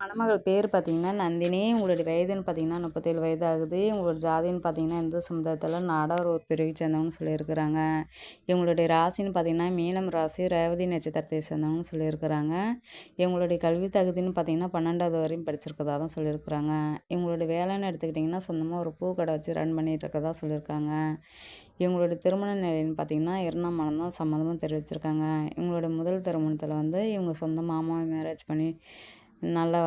மணமகள் பேர் பார்த்தீங்கன்னா நந்தினி உங்களுடைய வயதுன்னு பார்த்தீங்கன்னா முப்பத்தேழு வயது ஆகுது இவங்களோட ஜாதின்னு பார்த்தீங்கன்னா இந்து சமுதாயத்தில் நாடார் ஒரு பிரிவை சேர்ந்தவங்கன்னு சொல்லியிருக்கிறாங்க. இவங்களுடைய ராசின்னு பார்த்தீங்கன்னா மீனம் ராசி ரேவதி நட்சத்திரத்தை சேர்ந்தவங்கன்னு சொல்லியிருக்கிறாங்க. இவங்களுடைய கல்வி தகுதின்னு பார்த்தீங்கன்னா பன்னெண்டாவது வரையும் படிச்சிருக்கதா தான் சொல்லியிருக்கிறாங்க. இவங்களுடைய வேலைன்னு எடுத்துக்கிட்டிங்கன்னா சொந்தமாக ஒரு பூ கடை வச்சு ரன் பண்ணிகிட்டு இருக்கதா சொல்லியிருக்காங்க. இவங்களுடைய திருமண நிலைன்னு பார்த்தீங்கன்னா மனம் தான் சம்மந்தமாக தெரிவிச்சிருக்காங்க. இவங்களுடைய முதல் திருமணத்தில் வந்து இவங்க சொந்த மாமாவை மேரேஜ் பண்ணி நல்லா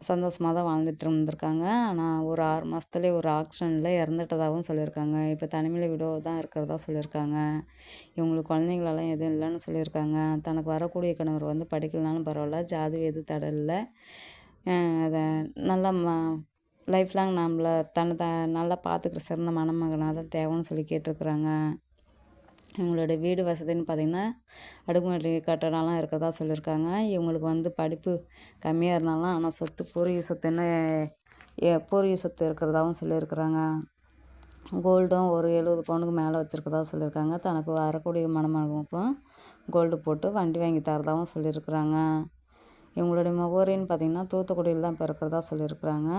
சந்தோஷமாக தான் வாழ்ந்துட்டு இருந்திருக்காங்க. ஆனால் ஒரு ஆறு மாதத்துலேயே ஒரு ஆக்சிடெண்ட்டில் இறந்துட்டதாகவும் சொல்லியிருக்காங்க. இப்போ தனிமையில் விடோ தான் இருக்கிறதா சொல்லியிருக்காங்க. இவங்களுக்கு குழந்தைங்களெல்லாம் எதுவும் இல்லைன்னு சொல்லியிருக்காங்க. தனக்கு வரக்கூடிய கணவர் வந்து படிக்கலனாலும் பரவாயில்ல. ஜாதி எது தடை இல்லை அதை நல்லா ம லைஃப் லாங் நம்மளை தன்னை த நல்லா பார்த்துக்கிற சிறந்த மணமகனாக தான் தேவைன்னு சொல்லி கேட்டிருக்குறாங்க. இவங்களுடைய வீடு வசதின்னு பார்த்திங்கன்னா அடுக்குமாடி கட்டடம்லாம் இருக்கிறதா சொல்லியிருக்காங்க. இவங்களுக்கு வந்து படிப்பு கம்மியாக இருந்தாலும் ஆனால் சொத்து பூர்வீக சொத்துன்னு பூர்வீக சொத்து இருக்கிறதாகவும் சொல்லியிருக்கிறாங்க. கோல்டும் ஒரு எழுபது பவுனுக்கு மேலே வச்சுருக்கதா சொல்லியிருக்காங்க. தனக்கு வரக்கூடிய மணமகளுக்கும் கோல்டு போட்டு வண்டி வாங்கி தரதாகவும் சொல்லியிருக்கிறாங்க. இவங்களுடைய முகவரின்னு பார்த்திங்கன்னா தூத்துக்குடியில் தான் இப்போ இருக்கிறதா சொல்லியிருக்கிறாங்க.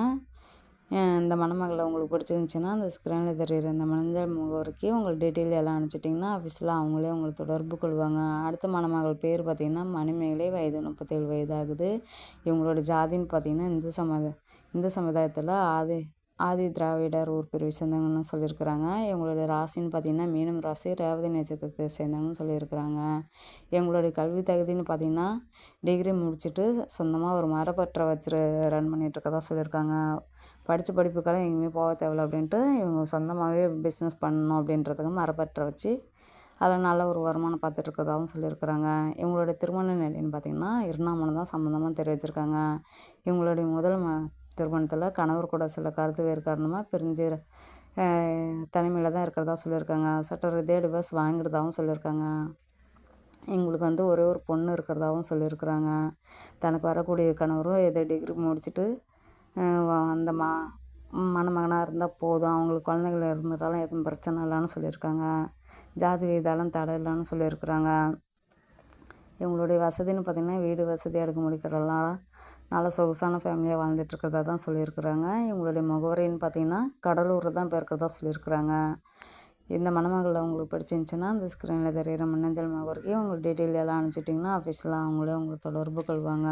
இந்த மணமகளை உங்களுக்கு பிடிச்சிருந்துச்சின்னா அந்த ஸ்க்ரீனில் தெரியுற இந்த மஞ்சள் முகவரிக்கு உங்கள் டீட்டெயில் எல்லாம் அனுப்பிச்சிட்டிங்கன்னா ஆஃபீஸில் அவங்களே உங்களை தொடர்பு கொள்வாங்க. அடுத்த மணமகள் பேர் பார்த்திங்கன்னா மணிமேகலை வயது முப்பத்தேழு வயதாகுது. இவங்களோட ஜாதின்னு பார்த்திங்கன்னா இந்து சமத இந்து சமுதாயத்தில் ஆதி ஆதி திராவிடர் ஊர்பிரிவை சேர்ந்தவங்கன்னு சொல்லியிருக்கிறாங்க. இவங்களுடைய ராசின்னு பார்த்திங்கன்னா மீனம் ராசி ரேவதி நட்சத்திரத்தை சேர்ந்தவங்கன்னு சொல்லியிருக்கிறாங்க. எங்களுடைய கல்வி தகுதின்னு பார்த்திங்கன்னா டிகிரி முடிச்சுட்டு சொந்தமாக ஒரு மரப்பற்றை வச்சு ரன் பண்ணிகிட்ருக்கதா சொல்லியிருக்காங்க. படித்த படிப்புக்கெல்லாம் எங்கேயுமே போக தேவையில்ல அப்படின்ட்டு இவங்க சொந்தமாகவே பிஸ்னஸ் பண்ணணும் அப்படின்றதுக்கு மரப்பற்றை வச்சு அதில் நல்ல ஒரு வருமானம் பார்த்துட்ருக்கதாகவும் சொல்லியிருக்கிறாங்க. இவங்களுடைய திருமண நிலைன்னு பார்த்திங்கன்னா இருணாமலம் தான் சம்மந்தமாக தெரிவிச்சிருக்காங்க. இவங்களுடைய முதல் ம திருமணத்தில் கணவர் கூட சில கருத்து வேறு காரணமாக பிரிஞ்சு தனிமையில் தான் இருக்கிறதா சொல்லியிருக்காங்க. சட்ட ரீதியாக டிவர்ஸ் வாங்கிடுதாகவும் சொல்லியிருக்காங்க. எங்களுக்கு வந்து ஒரே ஒரு பொண்ணு இருக்கிறதாகவும் சொல்லியிருக்கிறாங்க. தனக்கு வரக்கூடிய கணவரும் ஏதோ டிகிரி முடிச்சுட்டு அந்த மா மணமகனாக இருந்தால் போதும். அவங்களுக்கு குழந்தைகள் இருந்துட்டாலும் எதுவும் பிரச்சனை இல்லைன்னு சொல்லியிருக்காங்க. ஜாதி வீதாலும் தடை இல்லைன்னு சொல்லியிருக்கிறாங்க. இவங்களுடைய வசதின்னு பார்த்திங்கன்னா வீடு வசதி எடுக்க முடிக்கிறதெல்லாம் நல்ல சொகுசான ஃபேமிலியாக வாழ்ந்துட்டுருக்கிறதா தான் சொல்லியிருக்கிறாங்க. இவங்களுடைய முகவரின்னு பார்த்திங்கன்னா கடலூரில் தான் இப்போ இருக்கிறதா சொல்லியிருக்கிறாங்க. இந்த மணமகளில் உங்களுக்கு பிடிச்சிருந்துச்சின்னா அந்த ஸ்க்ரீனில் தெரிகிற மின்னஞ்சல் முகவரிக்கு உங்களுக்கு டீட்டெயில் எல்லாம் அனுப்பிச்சிட்டிங்கன்னா ஆஃபீஸில் அவங்களே உங்களை தொடர்பு கொள்வாங்க.